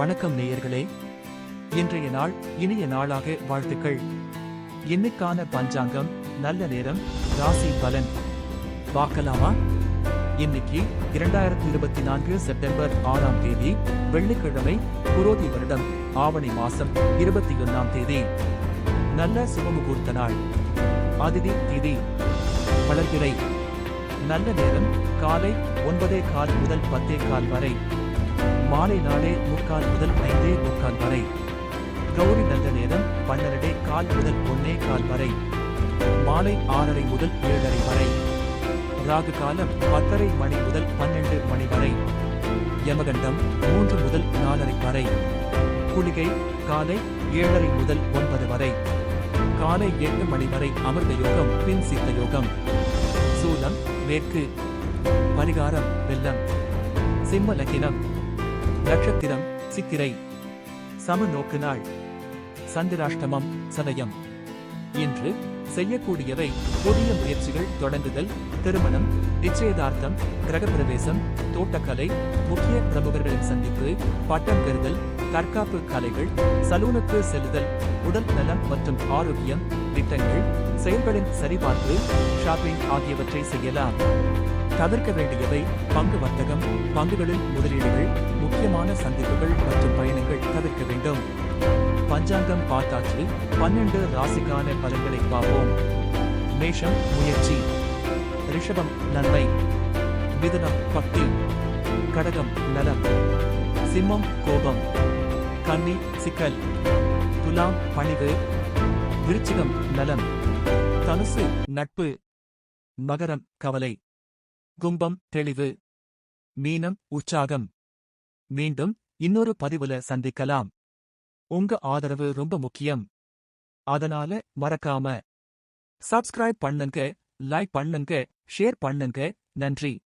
வணக்கம் நேயர்களே. இன்றைய நாள் இனிய நாளாக வாழ்த்துக்கள். இன்னுக்கான பஞ்சாங்கம் நல்ல நேரம் ராசி பலன். பார்க்கலாமா? இன்னைக்கு இரண்டாயிரத்தி இருபத்தி நான்கு செப்டம்பர் ஆறாம் தேதி வெள்ளிக்கிழமை குரோதி வருடம் ஆவணி மாசம் இருபத்தி ஒன்னாம் தேதி. நல்ல சுபமுகூர்த்த நாள். அதிதி திதி. வளர்கிறை நல்ல நேரம் காலை ஒன்பதே கால் முதல் பத்தே கால் வரை. மாலை நாளே முக்கால் முதல் ஐந்தே முக்கால் வரை. கௌரி நல்ல நேரம் பன்னெண்டே கால் முதல் ஒன்னே கால் வரை. மாலை ஆறரை முதல் ஏழரை வரை. ராகு காலம் பத்தரை மணி முதல் பன்னெண்டு மணி வரை. யமகண்டம் மூன்று முதல் நாலரை வரை. குளிகை காலை ஏழரை முதல் ஒன்பது வரை. காலை எட்டு மணி வரை அமிர்த யோகம் பின் சித்த யோகம். சூலம் மேற்கு பரிகாரம் வெள்ளம். சிம்ம லக்கினம் நட்சத்திரம் சித்திரை சம நோக்கு நாள் சந்திராஷ்டமம் சதயம். இன்று செய்யக்கூடியவை புதிய முயற்சிகள் தொடங்குதல் திருமணம் நிச்சயதார்த்தம் கிரகப்பிரவேசம் தோட்டக்கலை முக்கிய பிரமுகர்களின் சந்திப்பு பட்டம் பெறுதல் தற்காப்பு கலைகள் சலூனுக்கு செல்லுதல் உடல் நலம் மற்றும் ஆரோக்கியம் திட்டங்கள் செயல்களின் சரிபார்ப்பு ஷாப்பிங் ஆகியவற்றை செய்யலாம். தவிர்க்க வேண்டியவை பங்கு வர்த்தகம் பங்குகளில் முதலீடுகள் முக்கியமான சந்திப்புகள் மற்றும் பயணங்கள் தவிர்க்க வேண்டும். பஞ்சாங்கம் பார்த்தாச்சு பன்னெண்டு ராசிக்கான பலன்களை பார்ப்போம். மேஷம் முயற்சி. ரிஷபம் நன்மை. மிதுனம் பக்தி. கடகம் நலம். சிம்மம் கோபம். கன்னி சிக்கல். துலாம் பணிவு. விருச்சிகம் நலம். தனுசு நட்பு. மகரம் கவலை. கும்பம் தெளிவு. மீனம் உற்சாகம். மீண்டும் இன்னொரு பதிவுல சந்திக்கலாம். உங்க ஆதரவு ரொம்ப முக்கியம். அதனால மறக்காம. சப்ஸ்கிரைப் பண்ணுங்க லைக் பண்ணுங்க ஷேர் பண்ணுங்க. நன்றி.